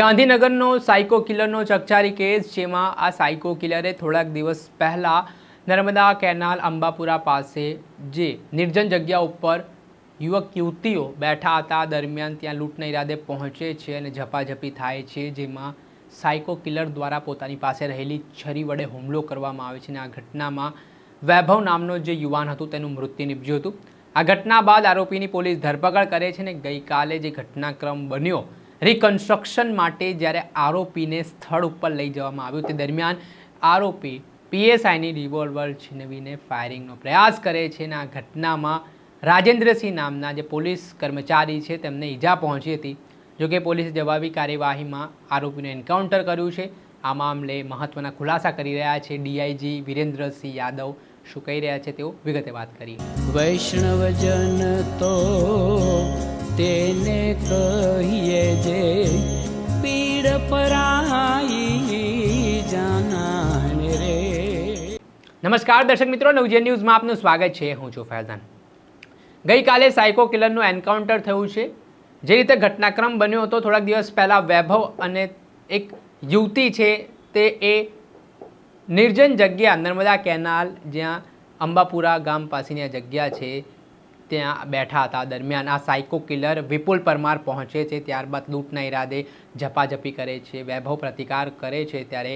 ગાંધીનગરનો psycho કિલરનો ચકચારી case, જેમાં આ psycho કિલરે થોડાક દિવસ પહેલાં નર્મદા કેનાલ અંબાપુરા પાસે જે નિર્જન જગ્યા ઉપર યુવક, યુવતીઓ બેઠા હતા, દરમિયાન ત્યાં લૂંટના ઈરાદે પહોંચે છે અને ઝપાઝપી થાય છે, જેમાં સાયકો કિલર દ્વારા પોતાની પાસે રહેલી છરી વડે હુમલો કરવામાં આવે છે અને આ ઘટનામાં વૈભવ નામનો જે યુવાન હતું તેનું મૃત્યુ નીપજ્યું હતું. આ ઘટના બાદ આરોપીની પોલીસ ધરપકડ કરે છે અને ગઈકાલે જે ઘટનાક્રમ બન્યો રિકન્સ્ટ્રક્શન માટે જ્યારે આરોપીને સ્થળ ઉપર લઈ જવામાં આવ્યું, તે દરમિયાન આરોપી પીએસઆઈની રિવોલ્વર છીનવીને ફાયરિંગનો પ્રયાસ કરે છે અને આ ઘટનામાં રાજેન્દ્રસિંહ નામના જે પોલીસ કર્મચારી છે તેમને ઈજા પહોંચી હતી. જોકે પોલીસે જવાબી કાર્યવાહીમાં આરોપીનું એન્કાઉન્ટર કર્યું છે. આ મામલે મહત્વના ખુલાસા કરી રહ્યા છે. ડીઆઈજી વિરેન્દ્રસિંહ યાદવ શું કહી રહ્યા છે તેઓ વિગતે વાત કરી વૈષ્ણવજન તો તેને કહીએ જે પીડ પરાઈ જાનાને રે. નમસ્કાર, દર્શક મિત્રો. નવજે ન્યૂઝમાં આપનું સ્વાગત છે. હું છું ફૈઝાન. ગઈકાલે સાયકો કિલરનું એન્કાઉન્ટર થયું છે. જે રીતે ઘટનાક્રમ બન્યો હતો, થોડાક દિવસ પહેલાં વૈભવ અને એક યુવતી છે તે એ નિર્જન જગ્યા, નર્મદા કેનાલ, જ્યાં અંબાપુરા ગામ પાસેની આ જગ્યા છે. ત્યાં બેઠા હતા. દરમિયાન આ સાયકો કિલર વિપુલ પરમાર પહોંચે છે, ત્યારબાદ લૂંટના ઈરાદે ઝપાઝપી કરે છે, વૈભવ પ્રતિકાર કરે છે, ત્યારે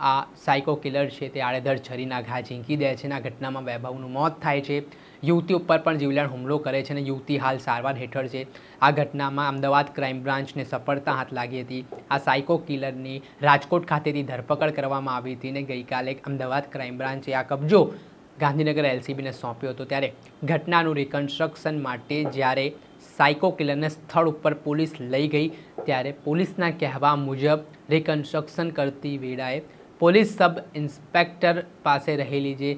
આ સાયકો કિલર છે તે આડેધડ છરીના ઘા ઝીંકી દે છે અને આ ઘટનામાં વૈભવનું મોત થાય છે. યુવતી ઉપર પણ જીવલેણ હુમલો કરે છે અને યુવતી હાલ સારવાર હેઠળ છે. આ ઘટનામાં અમદાવાદ ક્રાઇમ બ્રાન્ચને સફળતા હાથ લાગી હતી. આ સાયકો કિલરની રાજકોટ ખાતેથી ધરપકડ કરવામાં આવી હતી અને ગઈકાલે અમદાવાદ ક્રાઇમ બ્રાન્ચે આ કબજો ગાંધીનગર એલસીબીને સોંપ્યો હતો ત્યારે ઘટનાનું રિકન્સ્ટ્રક્શન માટે જ્યારે સાયકો કિલરને સ્થળ ઉપર પોલીસ લઈ ગઈ, ત્યારે પોલીસના કહેવા મુજબ રિકન્સ્ટ્રક્શન કરતી વેળાએ પોલીસ સબ ઇન્સ્પેક્ટર પાસે રહેલી જે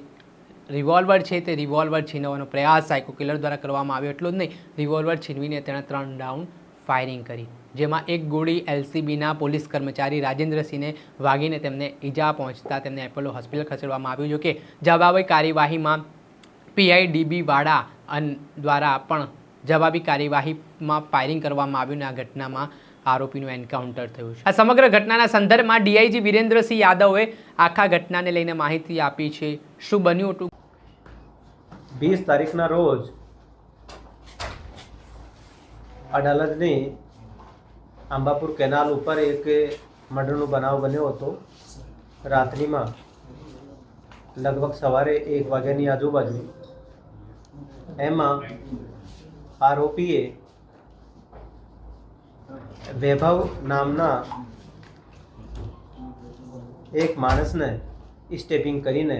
રિવોલ્વર છે તે રિવોલ્વર છીનવવાનો પ્રયાસ સાયકો કિલર દ્વારા કરવામાં આવ્યો. એટલું જ નહીં રિવોલ્વર છીનવીને તેણે ત્રણ રાઉન્ડ ફાયરિંગ કરી. જેમાં એક ગોળી એલસીબીના પોલીસ કર્મચારી રાજેન્દ્રસિંહને વાગીને તેમને ઈજા પહોંચતા તેમને એપોલો હોસ્પિટલ ખસેડવામાં આવ્યું. જોકે જવાબી કાર્યવાહીમાં પીઆઈડીબી વાળા દ્વારા પણ જવાબી કાર્યવાહીમાં ફાયરિંગ કરવામાં આવ્યું અને આ ઘટનામાં આરોપીનું એન્કાઉન્ટર થયું છે. આ સમગ્ર ઘટનાના સંદર્ભમાં ડીઆઈજી વિરેન્દ્રસિંહ યાદવે આખા ઘટનાને લઈને માહિતી આપી છે. શું બન્યું હતું? વીસ તારીખના રોજ અડાલજની આંબાપુર કેનાલ ઉપર એક મર્ડરનો બનાવ બન્યો હતો. રાત્રિમાં લગભગ સવારે એક વાગ્યાની આજુબાજુ એમાં આરોપીએ વૈભવ નામના એક માણસને સ્ટેપિંગ કરીને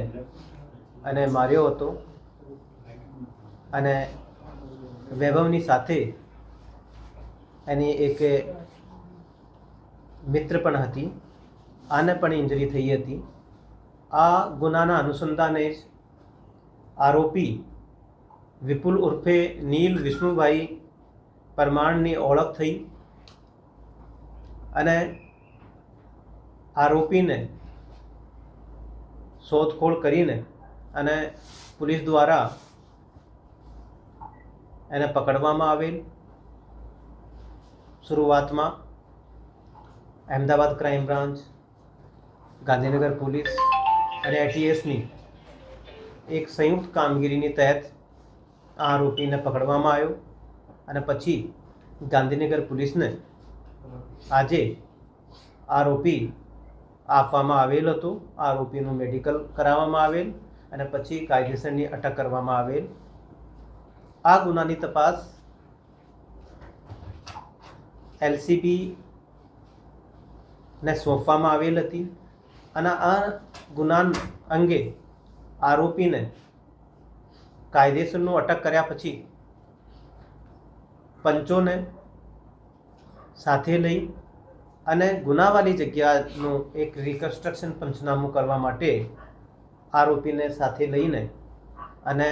અને માર્યો હતો અને વૈભવની સાથે એની એક મિત્ર પણ હતી, આને પણ ઇન્જરી થઈ હતી. આ ગુનાના અનુસંધાને જ આરોપી વિપુલ ઉર્ફે નીલ વિષ્ણુભાઈ પરમાણની ઓળખ થઈ અને આરોપીને શોધખોળ કરીને અને પોલીસ દ્વારા એને પકડવામાં આવેલ. શરૂઆતમાં Ahmedabad crime branch, Gandhinagar police અને એટીએસની એક સંયુક્ત કામગીરીની તહેત આ આરોપીને પકડવામાં આવ્યો અને પછી ગાંધીનગર પોલીસને આજે આરોપી આપવામાં આવેલ હતો. આરોપીનું મેડિકલ કરાવવામાં આવેલ અને પછી કાયદેસરની અટક કરવામાં આવેલ. આ ગુનાની તપાસ એલસીબી ને સોંપવામાં આવેલ હતી અને આ ગુના અંગે આરોપીને કાયદેસરનું અટક કર્યા પછી પંચોને સાથે લઈ અને ગુનાવાળી જગ્યાનું એક રિકન્સ્ટ્રક્શન પંચનામું કરવા માટે આરોપીને સાથે લઈને અને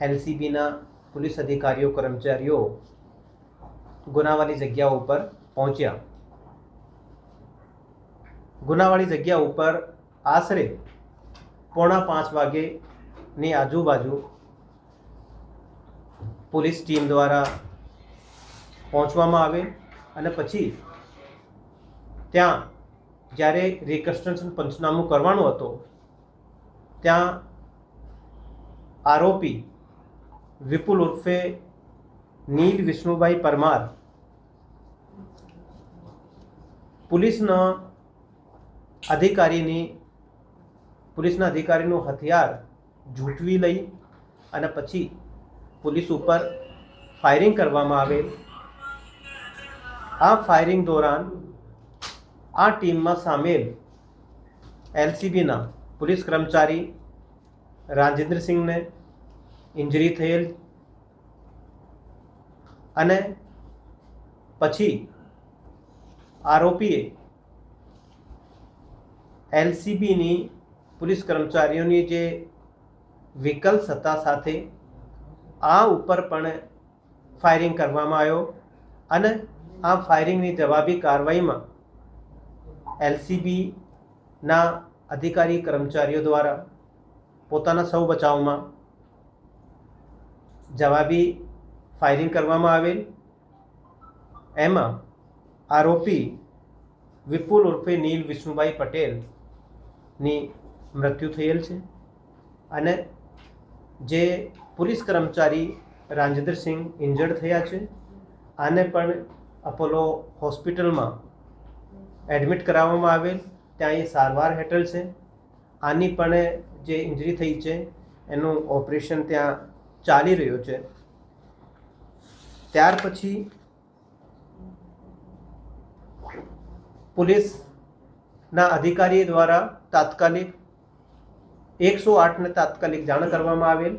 એલસીબીના પોલીસ અધિકારીઓ, કર્મચારીઓ ગુનાવાળી જગ્યા ઉપર પહોંચ્યા. ગુનાવાળી જગ્યા ઉપર આશરે પોણા પાંચ વાગેની આજુબાજુ પોલીસ ટીમ દ્વારા પહોંચવામાં આવે અને પછી ત્યાં જ્યારે રિકન્સ્ટ્રક્શન પંચનામું કરવાનું હતું, ત્યાં આરોપી વિપુલ ઉર્ફે નીલ વિષ્ણુભાઈ પરમાર. પોલીસના અધિકારીની, પોલીસના અધિકારીનું હથિયાર ઝૂંટવી લઈ અને પછી પોલીસ ઉપર ફાયરિંગ કરવામાં આવેલ. આ ફાયરિંગ દોરાન આ ટીમમાં સામેલ એલસીબીના પોલીસ કર્મચારી રાજેન્દ્રસિંહને ઇન્જરી થયેલ અને પછી આરોપીએ એલસીબીની પોલીસ કર્મચારીઓની જે વિકલ સત્તા સાથે આ ઉપર પણ ફાયરિંગ કરવામાં આવ્યો અને આ ફાયરિંગની જવાબી કાર્યવાહીમાં એલસીબીના અધિકારી કર્મચારીઓ દ્વારા પોતાના સૌ બચાવમાં જવાબી ફાયરિંગ કરવામાં આવેલ. એમાં આરોપી વિપુલ ઉર્ફે નીલ વિષ્ણુભાઈ પટેલની મૃત્યુ થયેલ છે અને જે પોલીસ કર્મચારી રાજેન્દ્રસિંહ ઇન્જર્ડ થયા છે, આને પણ અપોલો હોસ્પિટલમાં એડમિટ કરાવવામાં આવેલ. ત્યાં એ સારવાર હેઠળ છે. આની પણ જે ઇન્જરી થઈ છે, એનું ઓપરેશન ત્યાં ચાલી રહ્યું છે. ત્યાર પછી પોલીસના અધિકારી દ્વારા તાત્કાલિક એકસો આઠને તાત્કાલિક જાણ કરવામાં આવેલ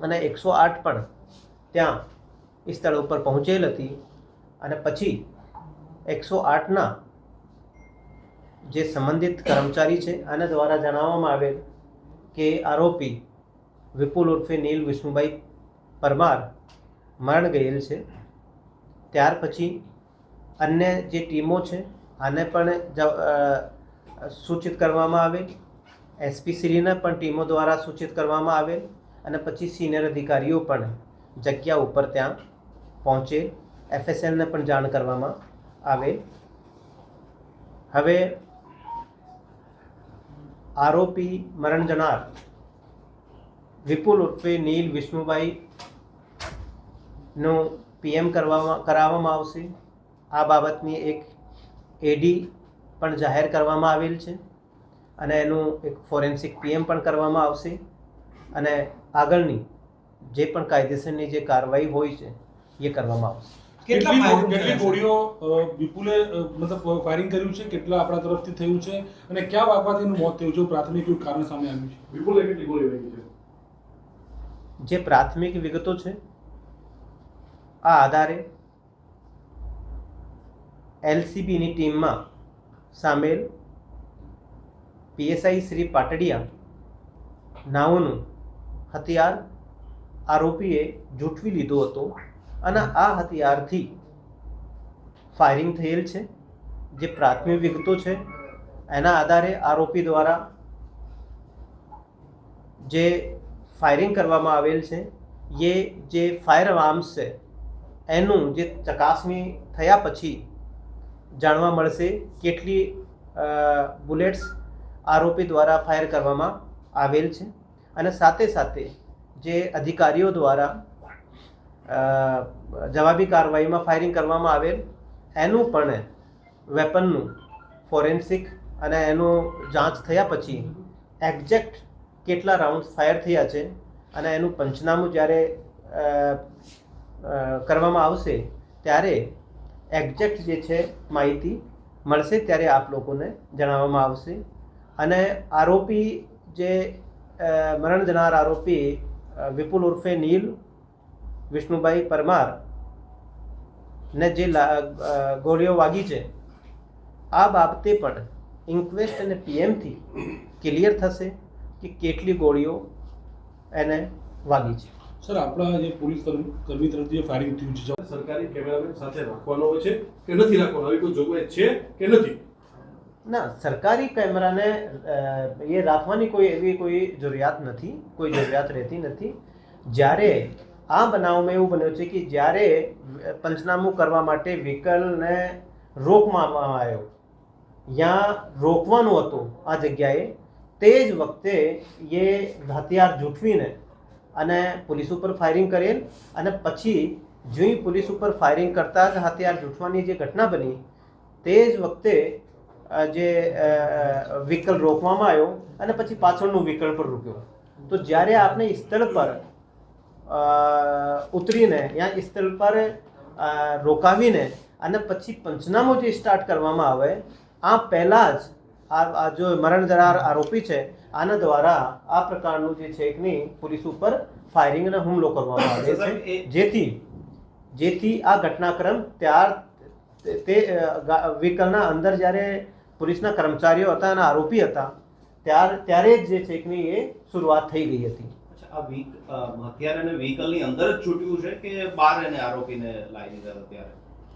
અને એકસો આઠ પણ ત્યાં એ સ્થળ ઉપર પહોંચેલ હતી અને પછી એકસો આઠના જે સંબંધિત કર્મચારી છે, આના દ્વારા જણાવવામાં આવેલ કે આરોપી વિપુલ ઉર્ફે નીલ વિષ્ણુભાઈ પરમાર મરણ ગયેલ છે. ત્યાર પછી અન્ય જે ટીમો છે, આને પણ સૂચિત કરવામાં આવેલ એસપી શ્રીને પણ ટીમો દ્વારા સૂચિત કરવામાં આવેલ અને પછી સિનિયર અધિકારીઓ પણ જગ્યા ઉપર ત્યાં પહોંચે. એફએસએલને પણ જાણ કરવામાં આવે. હવે આરોપી મરણ જનાર વિપુલ ઉર્ફે નીલ વિષ્ણુભાઈ નું પીએમ કરવામાં કરાવવામાં આવશે. આ બાબતની એક એડી પણ જાહેર કરવામાં આવેલ છે અને એનું એક ફોરેન્સિક પીએમ પણ કરવામાં આવશે અને આગળની જે પણ કાયદેસરની જે કાર્યવાહી હોય છે એ કરવામાં આવશે. કેટલા કેટલી ગોળીઓ વિપુલે મતલબ ફાયરિંગ કર્યું છે? કેટલા આપણા તરફથી થયું છે? અને ક્યાં વાગવાથી મોત થયું છે? પ્રાથમિક કારણ સામે આવ્યું છે. વિપુલે કેટલી ગોળીઓ વાગી છે? જે પ્રાથમિક વિગતો છે આ આધારે એલસીબીની ટીમમાં સામેલ પીએસઆઈ શ્રી પાટડિયા નાઓનું હથિયાર આરોપીએ જૂઠવી લીધો હતો અને આ હથિયારથી ફાયરિંગ થયેલ છે, જે પ્રાથમિક વિગતો છે. એના આધારે આરોપી દ્વારા જે ફાયરિંગ કરવામાં આવેલ છે, એ જે ફાયર આર્મ્સ છે એનું જે ચકાસણી થયા પછી જાણવા મળશે કેટલી બુલેટ્સ આરોપી દ્વારા ફાયર કરવામાં આવેલ છે. અને સાથે સાથે જે અધિકારીઓ દ્વારા જવાબી કાર્યવાહીમાં ફાયરિંગ કરવામાં આવેલ, એનું પણ વેપનનું ફોરેન્સિક અને એનું જાંચ થયા પછી એક્ઝેક્ટ કેટલા રાઉન્ડ ફાયર થયા છે અને એનું પંચનામું જ્યારે કરવામાં આવશે, ત્યારે એક્ઝેક્ટ જે છે માહિતી મળશે ત્યારે આપ લોકોને જણાવવામાં આવશે. અને આરોપી જે મરણ જનાર આરોપી વિપુલ ઉર્ફે નીલ, વિષ્ણુભાઈ પરમાર ને જે ગોળીઓ વાગી છે, આ બાબતે પણ ઇન્ક્વેસ્ટ અને પીએમથી ક્લિયર થશે કે કેટલી ગોળીઓ એને વાગી છે. સર આપણા જે પોલીસ કર્મ- તરફથી જે ફાયરિંગ થયું છે સરકારી કેમેરામેન સાથે રાખવાનો હોય છે કે નથી રાખવાનો? આવી કોઈ જોગવાઈ છે કે નથી? ના સરકારી કેમેરાને એ રાખવાની કોઈ એવી કોઈ જરૂરિયાત નથી કોઈ જરૂરિયાત રહેતી નથી. જ્યારે આ બનાવમાં એવું બન્યું છે કે જ્યારે પંચનામું કરવા માટે વ્હીકલને રોકવામાં આવ્યો ત્યાં રોકવાનું હતું આ જગ્યાએ તે જ વખતે એ હથિયાર જૂઠવીને અને પોલીસ ઉપર ફાયરિંગ કરેલ. અને પછી જોઈ પોલીસ ઉપર ફાયરિંગ કરતા જ હથિયાર જૂઠવાની જે ઘટના બની, તે જ વખતે જે વ્હીકલ રોકવામાં આવ્યો અને પછી પાછળનું વ્હીકલ પર રૂક્યો. તો જ્યારે આપણે સ્થળ પર ઉતરીને યા સ્થળ પર રોકાવીને અને પછી પંચનામું જે સ્ટાર્ટ કરવામાં આવે, આ પહેલાં જ આ આ જો મરણ જનાર આરોપી છે આના દ્વારા આ પ્રકારનું જે છે કે પોલીસ ઉપર ફાયરિંગ અને હુમલો કરવામાં આવે છે. જેથી જેથી આ ઘટનાક્રમ ત્યાર તે- વ્હીકલના અંદર જ્યારે પોલીસના કર્મચારીઓ હતા અને આરોપી હતા ત્યાર ત્યારે જ જે કે એ શરૂઆત થઈ ગઈ હતી. આ વીક હથિયાર અને વ્હીકલની અંદર જ છૂટ્યું છે કે બહાર એને આરોપીને લાવી દીધા ત્યારે?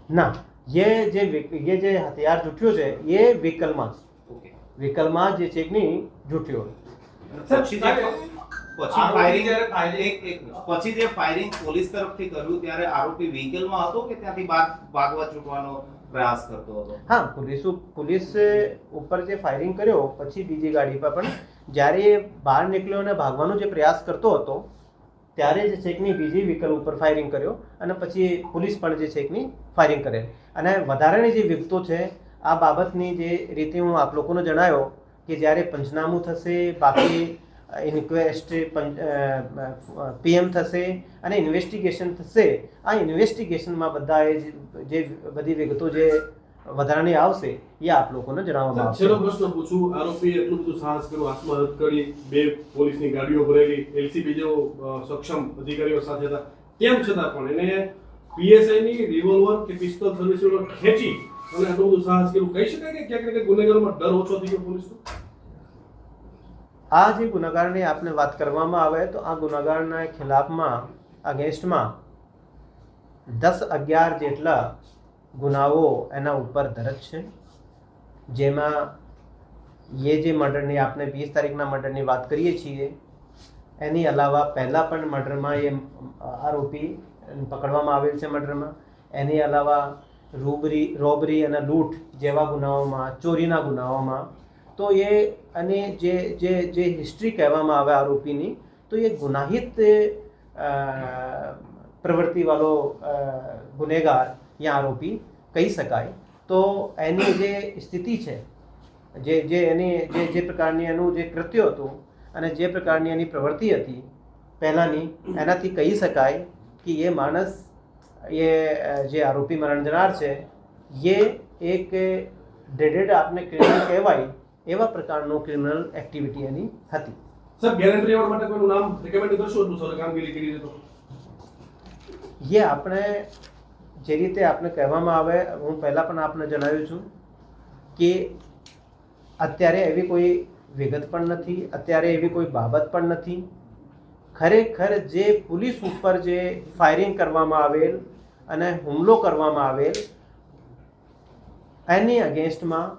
ના એ જે એ જે હથિયાર છૂટ્યું છે એ વ્હીકલમાં જ. ઓકે. વ્હીકલમાં જે છે કે નહીં પછી જે પછી ફાયરિંગ પોલીસ તરફથી કર્યું ત્યારે આરોપી વ્હીકલમાં હતો કે ત્યાંથી ભાગવા છૂટવાનો પ્રયાસ કરતો હતો? હા પોલીસ પોલીસ ઉપર જે ફાયરિંગ કર્યો પછી બીજી ગાડી પર પણ જ્યારે બહાર નીકળ્યો અને ભાગવાનો જે પ્રયાસ કરતો હતો ત્યારે જે ચેકની બીજી વ્હીકલ ઉપર ફાયરિંગ કર્યો અને પછી પોલીસ પણ જે છે કે ફાયરિંગ કરે અને વધારાની જે વિગતો છે આ બાબતની જે રીતે હું આપ લોકોને જણાવ્યો કે જ્યારે પંચનામું થશે, બાકી ઇન્ક્વેસ્ટ પીએમ થશે અને ઇન્વેસ્ટિગેશન થશે, આ ઇન્વેસ્ટિગેશનમાં બધાએ જે- બધી વિગતો જે વધારાની આવશે એ આપ લોકોને જણાવવામાં છેલ્લો પ્રશ્ન પૂછું. આરોપી એટલું બધું સાહસ કર્યું, આત્મહત્યા કરી, બે પોલીસની ગાડીઓ ભરેલી, એલસીબી જેવો સક્ષમ અધિકારીઓ સાથે હતા. તેમ છતાં પણ એને પીએસઆઈની રિવોલ્વર કે પિસ્તોલ સર્વિસ ખેંચી અને આટલું બધું સાહસ કર્યું કહી શકાય કે ક્યાંક ને ગુનેગારોમાં ડર ઓછો થઈ ગયો પોલીસનો? આ જે ગુનાગારની આપણે વાત કરવામાં આવે તો આ ગુનાગારના ખિલાફમાં, અગેન્સ્ટમાં દસ અગિયાર જેટલા ગુનાઓ એના ઉપર દરજ છે. જેમાં એ જે મર્ડરની આપણે વીસ તારીખના મર્ડરની વાત કરીએ છીએ, એની અલાવા પહેલાં પણ મર્ડરમાં એ આરોપી પકડવામાં આવેલ છે મર્ડરમાં. એની અલાવા રૂબરી, રોબરી અને લૂંટ જેવા ગુનાઓમાં, ચોરીના ગુનાઓમાં, તો એ અને જે જે જે હિસ્ટ્રી કહેવામાં આવે આરોપીની, તો એ ગુનાહિત પ્રવૃત્તિવાળો ગુનેગાર યા આરોપી કહી શકાય. તો એની જે સ્થિતિ છે, જે જે એની, જે જે પ્રકારની એનું જે કૃત્ય હતું અને જે પ્રકારની એની પ્રવૃત્તિ હતી, પહેલાંની, એનાથી કહી શકાય કે એ માણસ અ, જે આરોપી મરણ જનાર છે એ એક ડેડેડ આપને ક્રિમિનલ કહેવાય એવા પ્રકારનું ક્રિમિનલ એક્ટિવિટી એની હતી. સર ગેરંટી એવોર્ડ માટે કોઈનું નામ રેકમેન્ડ કરશો? એટલું સર કામગીરી કરી તો એ આપણે જે રીતે આપને કહેવામાં આવે હું પહેલાં પણ આપને જણાવ્યું છું કે અત્યારે એવી કોઈ વિગત પણ નથી અત્યારે એવી કોઈ બાબત પણ નથી. ખરેખર જે પોલીસ ઉપર જે ફાયરિંગ કરવામાં આવેલ અને હુમલો કરવામાં આવેલ એની અગેન્સ્ટમાં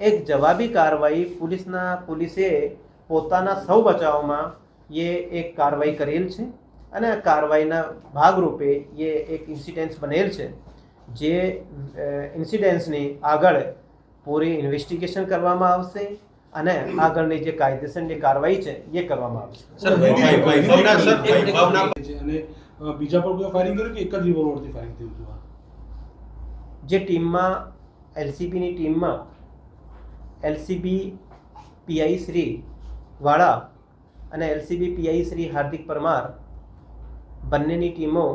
એક જવાબી કાર્યવાહી પોલીસના પોલીસે પોતાના સૌ બચાવમાં એ એક કાર્યવાહી કરેલ છે અને આ કાર્યવાહીના ભાગરૂપે એ એક ઇન્સિડન્સ બનેલ છે જે ઇન્સિડન્સની આગળ પૂરી ઇન્વેસ્ટિગેશન કરવામાં આવશે અને આગળની જે કાયદેસરની કાર્યવાહી છે એ કરવામાં આવશે. અને બીજા પર કોઈ ફાયરિંગ કર્યું કે એક જ રિવોલ્વરથી ફાયરિંગ થયું હતું જે ટીમમાં, એલસીબીની ટીમમાં, એલસીબી પીઆઈ શ્રી વાળા અને એલસીબી પીઆઈ શ્રી હાર્દિક પરમાર બંનેની ટીમો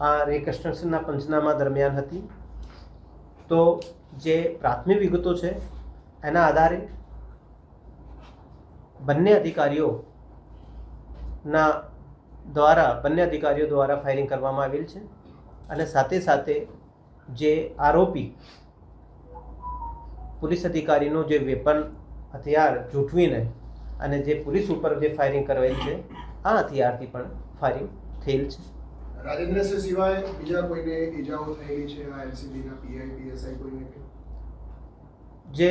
આ રિકન્સ્ટ્રક્શનના પંચનામા દરમિયાન હતી. તો જે પ્રાથમિક વિગતો છે, એના આધારે બંને અધિકારીઓના દ્વારા બંને અધિકારીઓ દ્વારા ફાયરિંગ કરવામાં આવેલ છે. અને સાથે સાથે જે આરોપી પોલીસ અધિકારીનું જે વેપન હથિયાર જૂઠવીને અને જે પોલીસ ઉપર જે ફાયરિંગ કરેલ છે આ હથિયારથી પણ ફાયરિંગ થયેલ છે. રાજેન્દ્રસિંહ સિવાય બીજા કોઈને ઈજાઓ થયેલી છે? આ એલસીબીના પીઆઈ પીએસઆઈ કોઈને જે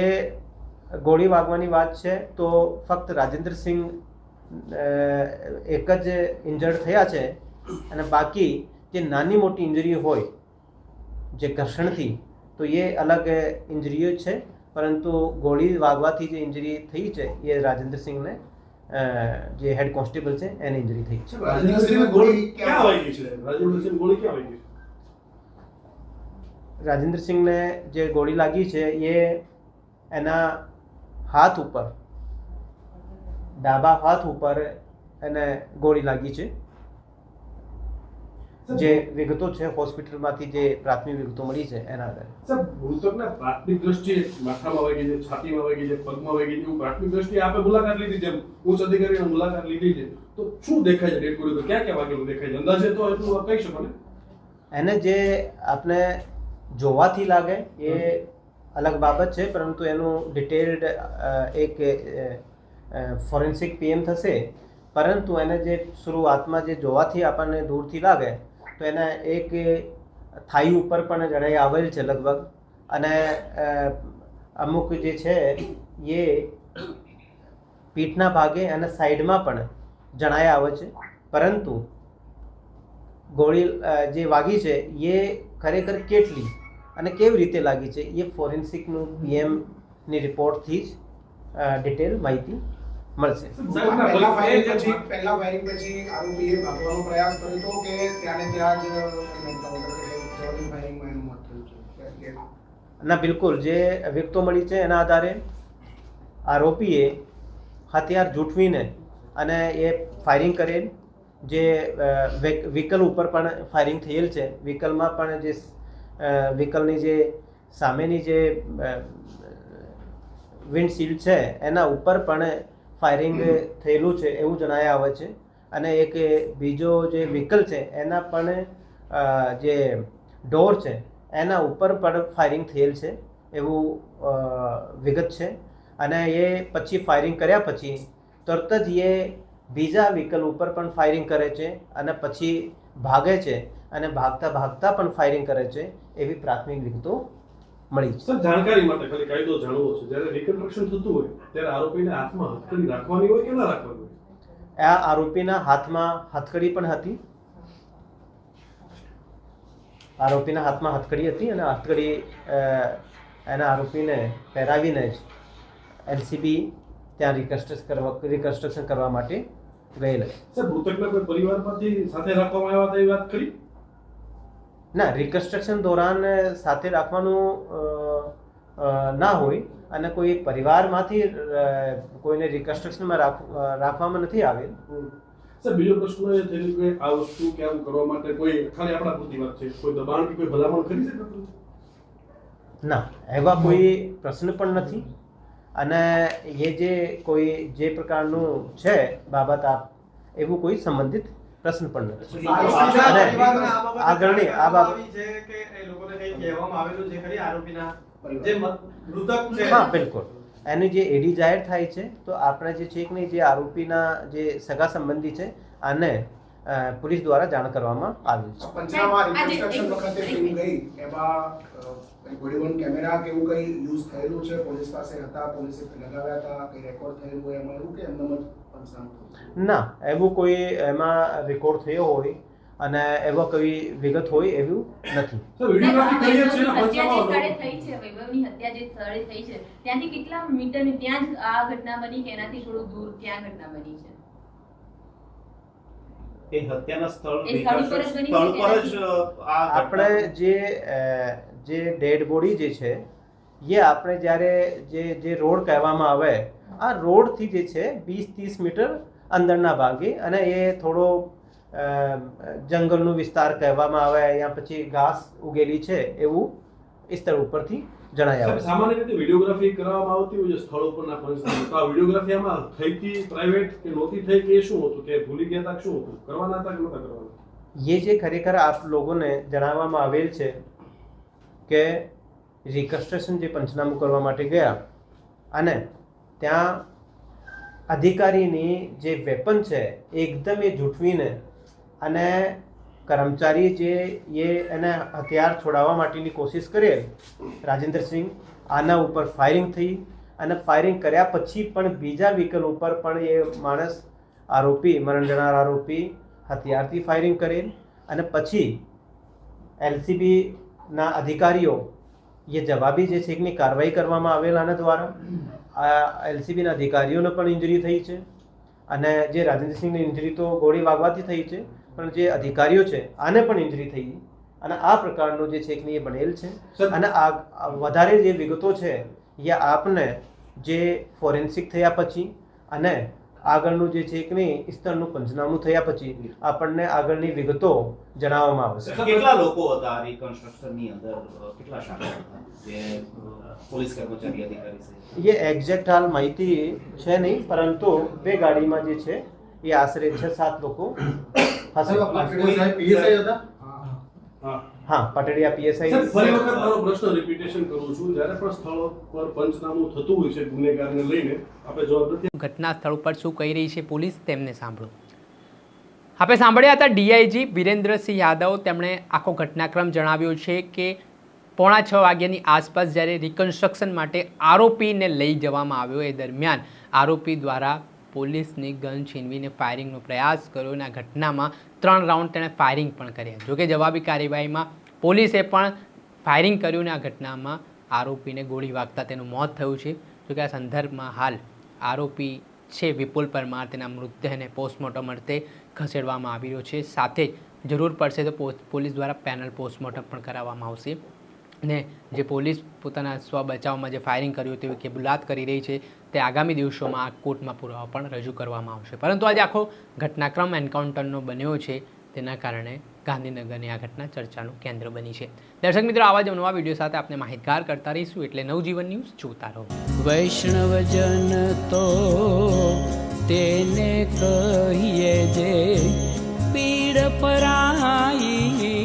ગોળી વાગવાની વાત છે તો ફક્ત રાજેન્દ્રસિંહ અ, એક જ ઇન્જર્ડ થયા છે અને બાકી જે નાની મોટી ઇન્જરી હોય જે ઘર્ષણથી તો એ અલગ ઇન્જરીઓ છે. પરંતુ ગોળી વાગવાથી જે ઇન્જરી થઈ છે એ રાજેન્દ્ર સિંહને જે હેડ કોન્સ્ટેબલ છે એને ઇન્જરી થઈ છે. રાજેન્દ્રસિંહને જે ગોળી લાગી છે એ એના હાથ ઉપર ડાબા હાથ ઉપર એને ગોળી લાગી છે. જે વિગતો છે હોસ્પિટલમાંથી જે પ્રાથમિક વિગતો મળી છે એના આધારે. મૃતકને પ્રાથમિક દ્રષ્ટિએ માથામાં વાગી છે છાતીમાં વાગી છે પગમાં વાગી છે પ્રાથમિક દ્રષ્ટિએ આપણે મુલાકાત લીધી છે ઉચ્ચ અધિકારીને મુલાકાત લીધી છે. તો શું દેખાય છે ડેડ બોડી તો ક્યાં ક્યાં વાગેલું દેખાય છે? અંદાજે તો એટલું આપ કહી શકો ને? એને જે આપણે જોવાથી લાગે એ અલગ બાબત છે પરંતુ એનું ડિટેલ્ડ એક ફોરેન્સિક પીએમ થશે. પરંતુ એને જે શરૂઆતમાં જે જોવાથી આપણને દૂરથી લાગે, તો એને એક થાઈ ઉપર પણ જણાઈ આવેલ છે લગભગ. અને અમુક જે છે, એ પીઠના ભાગે અને સાઈડમાં પણ જણાય આવે છે. પરંતુ ગોળી જે વાગી છે, એ ખરેખર કેટલી અને કેવી રીતે લાગી છે, એ ફોરેન્સિકનું પીએમની રિપોર્ટથી જ ડિટેલ માહિતી મળશે. પહેલા ફાયરિંગ પછી પહેલા ફાયરિંગ પછી આરોપીએ ભાગવાનો પ્રયાસ કર્યો હતો કે ત્યારે ત્યાં જ ફાયરિંગમાં એનું મોત છે? ના બિલકુલ. જે વિગતો મળી છે એના આધારે આરોપીએ હથિયાર જૂઠવીને અને એ ફાયરિંગ કરેલ જે વ્હીકલ ઉપર પણ ફાયરિંગ થયેલ છે. વ્હીકલમાં પણ જે વ્હીકલની જે સામેની જે વિન્ડશીલ્ડ છે એના ઉપર પણ ફાયરિંગ થયેલું છે એવું જણાય આવે છે. અને એક બીજો જે વ્હીકલ છે એના પણ જે ડોર છે એના ઉપર પણ ફાયરિંગ થયેલ છે એવું વિગત છે. અને એ પછી ફાયરિંગ કર્યા પછી તરત જ એ બીજા વ્હીકલ ઉપર પણ ફાયરિંગ કરે છે અને પછી ભાગે છે અને ભાગતા ભાગતા પણ ફાયરિંગ કરે છે એવી પ્રાથમિક વિગતો મળી સર જાણકારી માટે ખાલી કાયદો જાણવો છે. જ્યારે રિકન્સ્ટ્રક્શન થતું હોય ત્યારે આરોપીને હાથમાં હથકડી રાખવાની હોય કે ના રાખવાની હોય? આ આરોપીના હાથમાં હથકડી પણ હતી. આરોપીના હાથમાં હથકડી હતી અને હથકડી એના આરોપીને પહેરાવીને જ એલસીબી ત્યાં રિકન્સ્ટ્રક્શન કરવા રિકન્સ્ટ્રક્શન કરવા માટે ગયેલા. સર મૃતકના કોઈ પરિવારમાંથી સાથે રાખવામાં આવ્યા હતા એ વાત કરી ના રિકન્સ્ટ્રક્શન દોરાન સાથે રાખવાનું ના હોય અને કોઈ પરિવારમાંથી કોઈને રિકન્સ્ટ્રક્શનમાં રાખ રાખવામાં નથી આવેલ. સર બીજો પ્રશ્ન એ છે કે આ વસ્તુ કેમ કરવા માટે કોઈ ખાલી આપણા પૂરતી વાત છે? કોઈ દબાણ કે કોઈ ભલામણ કરી શકે ના એવા કોઈ પ્રશ્ન પણ નથી. અને એ જે કોઈ જે પ્રકારનું છે બાબત આપ એવું કોઈ સંબંધિત પ્રશ્ન પણ નથી. આગળની આ બાબત છે કે એ લોકોને કંઈ કહેવામાં આવેલું છે ખરી? આરોપીના પરિવાર. જે મ- મૃતક છે. હા બિલકુલ. એની જે એડી જાહેર થાય છે તો આપણે જે છે કે નહીં જે આરોપીના જે સગા સંબંધી છે આને પોલીસ દ્વારા જાણ કરવામાં આવી છે. પંચનામા આજે રિકન્સ્ટ્રક્શન એક- વખતે એક ફિલ્મ ગઈ. એમાં બોડી વન કેમેરા કે એવું કઈ યુઝ થયેલું છે? પોલીસ પાસે હતા પોલીસે લગાવ્યા હતા કઈ રેકોર્ડ થયેલું હોય એમાં એવું કે એમનેમ જ પંચનામું થયું? ના એવું કોઈ એમાં રેકોર્ડ થયો હોય અને એવો કઈ વિગત હોય એવું નથી. સર વિડીયોગ્રાફી કરીએ છીએ ને હત્યા જે સ્થળે થઈ છે વૈભવની હત્યા જે સ્થળે થઈ છે ત્યાંથી કેટલા મીટર ત્યાં જ આ ઘટના બની કે એનાથી થોડું દૂર ક્યાં ઘટના બની છે? એ હત્યાના સ્થળ સ્થળ જ પર આપણે જે જે ડેડ બોડી જે છે એ આપણે જ્યારે જે જે રોડ કહેવામાં આવે આ રોડથી જે છે વીસ ત્રીસ મીટર અંદરના ભાગે અને એ થોડો જંગલનો વિસ્તાર કહેવામાં આવે યા પછી ઘાસ ઉગેલી છે એવું એ સ્થળ ઉપરથી જણાય આવે સામાન્ય રીતે વિડીયોગ્રાફી કરવામાં આવતી હોય છે સ્થળ ઉપરના પંચનામા તો આ વિડિયોગ્રાફીમાં થઈ હતી પ્રાઇવેટ કે નહોતી થઈ કે શું હતું? કે ભૂલી ગયા હતા શું હતું? કરવાના હતા કે નહોતા કરવાના? ये જે ખરેખર આપ લોકોને જણાવવામાં આવેલ છે કે રિકન્સ્ટ્રક્શન જે પંચનામું કરવા માટે ગયા અને ત્યાં અધિકારીની જે વેપન છે એકદમ એ જૂઠવીને અને કર્મચારી જે એ એને હથિયાર છોડાવવા માટેની કોશિશ કરેલ રાજેન્દ્રસિંહ, આના ઉપર ફાયરિંગ થઈ અને ફાયરિંગ કર્યા પછી પણ બીજા વ્હીકલ ઉપર પણ એ માણસ આરોપી, મરણ જનાર આરોપી હથિયારથી ફાયરિંગ કરેલ અને પછી એલસીબીના અધિકારીઓ એ જવાબી જે છેકની કાર્યવાહી કરવામાં આવેલ આના દ્વારા. એલસીબીના અધિકારીઓને પણ ઇન્જરી થઈ છે અને જે રાજેન્દ્રસિંહની ઇન્જરી તો ગોળી વાગવાથી થઈ છે પણ જે અધિકારીઓ છે આને પણ ઇન્જરી થઈ. અને આ પ્રકારનું જે છે એ બનેલ છે. અને આ વધારે જે વિગતો છે એ આપને જે ફોરેન્સિક થયા પછી અને આગળનું જે છે કે નહીં સ્તરનું પંચનામું થયા પછી આપણને આગળની વિગતો જણાવવામાં આવશે. કેટલા લોકો હતા રિકન્સ્ટ્રક્શનની અંદર? કેટલા હતા? જે પોલીસ કર્મચારી અધિકારી છે? એ એક્ઝેક્ટ હાલ માહિતી છે નહીં પરંતુ બે ગાડીમાં જે છે એ આશરે છ સાત લોકો હશે. હા. હા પટડિયા પીએસઆઈ ફરી વખત મારો પ્રશ્ન રિપીટેશન કરું છું. જ્યારે પણ સ્થળો પર પંચનામું થતું હોય છે ગુનેગારને લઈને આપણે જવાબ ઘટના સ્થળ ઉપર શું કહી રહી છે પોલીસ તેમને સાંભળો. આપણે સાંભળ્યા હતા ડીઆઈજી વિરેન્દ્રસિંહ યાદવ. તેમણે આખો ઘટનાક્રમ જણાવ્યો છે કે પોણા છ વાગ્યાની આસપાસ જ્યારે રિકન્સ્ટ્રક્શન માટે આરોપીને લઈ જવામાં આવ્યો એ દરમિયાન આરોપી દ્વારા પોલીસની ગન છીનવીને ફાયરિંગનો પ્રયાસ કર્યો અને આ ઘટનામાં ત્રણ રાઉન્ડ તેણે ફાયરિંગ પણ કર્યા. જોકે જવાબી કાર્યવાહીમાં પોલીસે પણ ફાયરિંગ કર્યું અને આ ઘટનામાં આરોપીને ગોળી વાગતા તેનું મોત થયું છે. જોકે આ સંદર્ભમાં હાલ આરોપી છે વિપુલ પરમાર. તેના મૃતદેહને પોસ્ટમોર્ટમ અર્થે ખસેડવામાં આવી રહ્યો છે. સાથે જ જરૂર પડશે તો પોલીસ દ્વારા પેનલ પોસ્ટમોર્ટમ પણ કરાવવામાં આવશે. ને જે પોલીસ પોતાના સ્વ બચાવમાં જે ફાયરિંગ કર્યું તેવી કબૂલાત કરી રહી છે. તે આગામી દિવસોમાં આ કોર્ટમાં પુરાવા પણ રજૂ કરવામાં આવશે. પરંતુ આજે આખો ઘટનાક્રમ એન્કાઉન્ટરનો બન્યો છે, તેના કારણે ગાંધીનગરની આ ઘટના ચર્ચાનું કેન્દ્ર બની છે. દર્શક મિત્રો, આવા જ નવા વીડિયો સાથે આપણે માહિતગાર કરતા રહીશું. એટલે નવજીવન ન્યૂઝ જોતા રહો. વૈષ્ણવજન તો તેને કહીએ જે પીડ પરાઈ